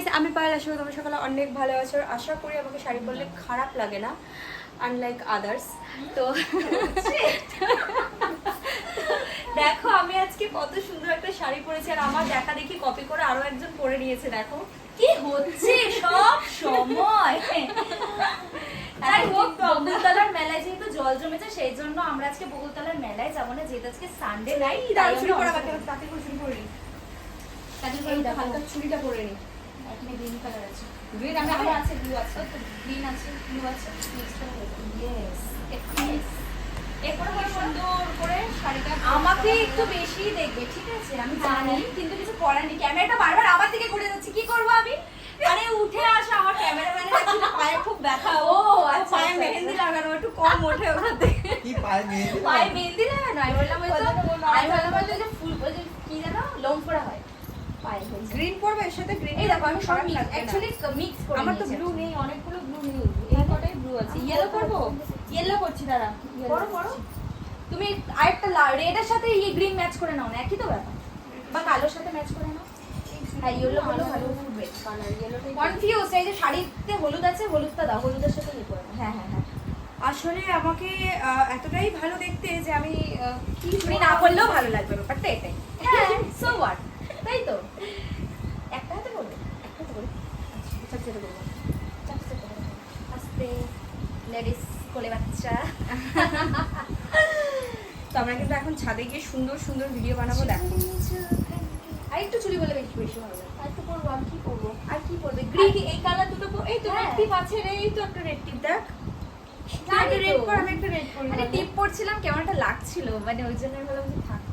Guys আমি আশা করি তোমরা সকালে অনেক ভালো আছো। আশা করি আমাকে শাড়ি পরলে খারাপ লাগে না আনলাইক আদার্স তো দেখো আমি আজকে কত সুন্দর একটা শাড়ি পরেছি আর আমার দেখা দেখি কপি করে আরও একজন পরে নিয়েছে দেখো। কি হচ্ছে সব সময়? যাই হোক বকুলতলার মেলায় যেহেতু জল জমেছে সেই জন্য আমরা আজকে বকুলতলার মেলায় যাব না যেহেতু আজকে সানডে নাই চুরি পরা বাকি তাতে করে চুরি করে হালকা চুরিটা পরে নি। এখানে গ্রিন কালার আছে। গ্রিন আমি আমি আমার আছে। ব্লু আছে গ্রিন আছে। ব্লু আছে মিক্স করে ইয়েস এরপরে করে সুন্দর করে শাড়িটা আমাকে একটু বেশি দেখবে ঠিক আছে? আমি জানি কিন্তু কিছু করার নেই। ক্যামেরাটা বারবার আমার দিকে ঘুরে যাচ্ছে। কি করব আমি? আরে উঠে আসো আমার ক্যামেরাম্যানের পায়ে খুব ব্যথা। ও আচ্ছা পায়ে আচ্ছা, মেহেন্দি আচ্ছা। লাগানো একটু কম ওঠে ওখান থেকে কি পায়ে মেহেন্দি পায়ে মেহেন্দি লাগানো? আমি বললাম ওই তো আমি বললাম যে ফুল কি জানো লোম করা হয়। গ্রিন পরবে এর সাথে গ্রিন এই দেখো আমি সব অ্যাকচুয়ালি মিক্স করে আমার তো ব্লু নেই অনেকগুলো ব্লু নেই। এই কটাই ব্লু আছে। ইয়েলো করব? ইয়েলো করছি দাঁড়া। বড় বড় তুমি আরেকটা রেডের সাথে এই গ্রিন ম্যাচ করে নাও না একই তো ব্যাপার। বা কালোর সাথে ম্যাচ করে নাও। হ্যাঁ ইয়েলো ভালো ফুটবে কালার ইয়েলোটাই কনফিউজ এই যে শাড়িতে হলুদ আছে হলুদটা দাও হলুদের সাথে ইয়ে করে হ্যাঁ হ্যাঁ হ্যাঁ। আসলে আমাকে এতটাই ভালো দেখতে যে আমি কি না করলেও ভালো লাগবে ব্যাপারটা এটাই হ্যাঁ সো হোয়াট তাই তো একটা হাতে করবে একটা হাতে করবে আচ্ছা ছোট ছোট করব চাপ ছোট করে করো। আস্তে লেডিস কোলে বাচ্চা। তো আমরা কিন্তু এখন ছাদে গিয়ে সুন্দর সুন্দর ভিডিও বানাবো দেখো। আর একটু চুরি বলে বেশি বেশি ভালো আর তো করব আর কি করব? আর কি গ্রিন এই কালার দুটো এই তো হ্যাঁ। রেড টিপ আছে রে এই তো একটা রেড টিপ দেখ। রেড। কর আমি একটা রেড করি মানে টিপ পড়ছিলাম কেমন একটা লাগছিল মানে ওই জন্য ভাবলাম যে থাকব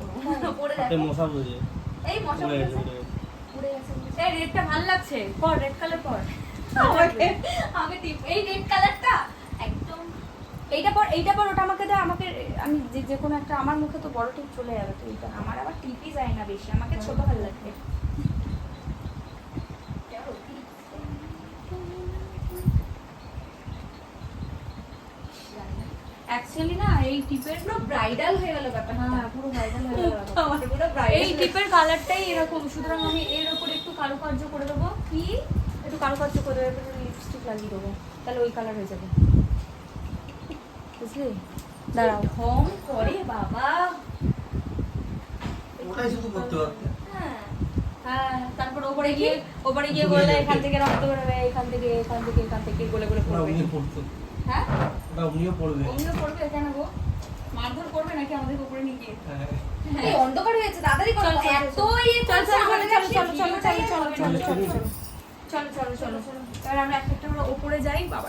পরে হাতে দেখো। মশা বুঝে। এই মশা উড়ে গেছে। রেডটা ভালো লাগছে। পর রেড কালার পর। আমাকে আমাকে এই রেড কালারটা একদম এইটা পর এইটা পর ওটা আমাকে দে আমাকে আমি যে যে কোনো একটা আমার মুখে তো বড় টিপ চলে যাবে তো এইটা আমার আবার টিপই যায় না বেশি আমাকে ছোট ভালো লাগবে অ্যাকচুয়ালি না এই টিপের পুরো ব্রাইডাল হয়ে গেল ব্যাপারটা। হ্যাঁ পুরো ভাইরাল হয়ে গেল আমার পুরো এই টিপের কালারটাই এরকম সুতরাং আমি এর উপর একটু কারুকার্য করে দেবো। কি? একটু কারুকার্য করে দেবো লিপস্টিক লাগিয়ে দেবো তাহলে ওই কালার হয়ে যাবে বুঝলি দাঁড়াও ঢং করে বাবা ওটাই শুধু করতে পারতে হ্যাঁ হ্যাঁ তারপর ওপরে গিয়ে ওপরে গিয়ে বললে এখান থেকে রক্ত বেরোবে এখান থেকে এখান থেকে এখান থেকে গোলে গোলে পড়বে হ্যাঁ ওটা উনিও পড়বে অমনিও পড়বে কেন গো মারধর করবে নাকি আমাদের উপরে নিয়ে গিয়ে হ্যাঁ। অন্ধকার হয়েছে তাড়াতাড়ি করো চল, চল, এত ইয়ে চল চল চল চল চল চল। চল চল চলো। তাহলে আমরা একটা একটা করে যাই বাবা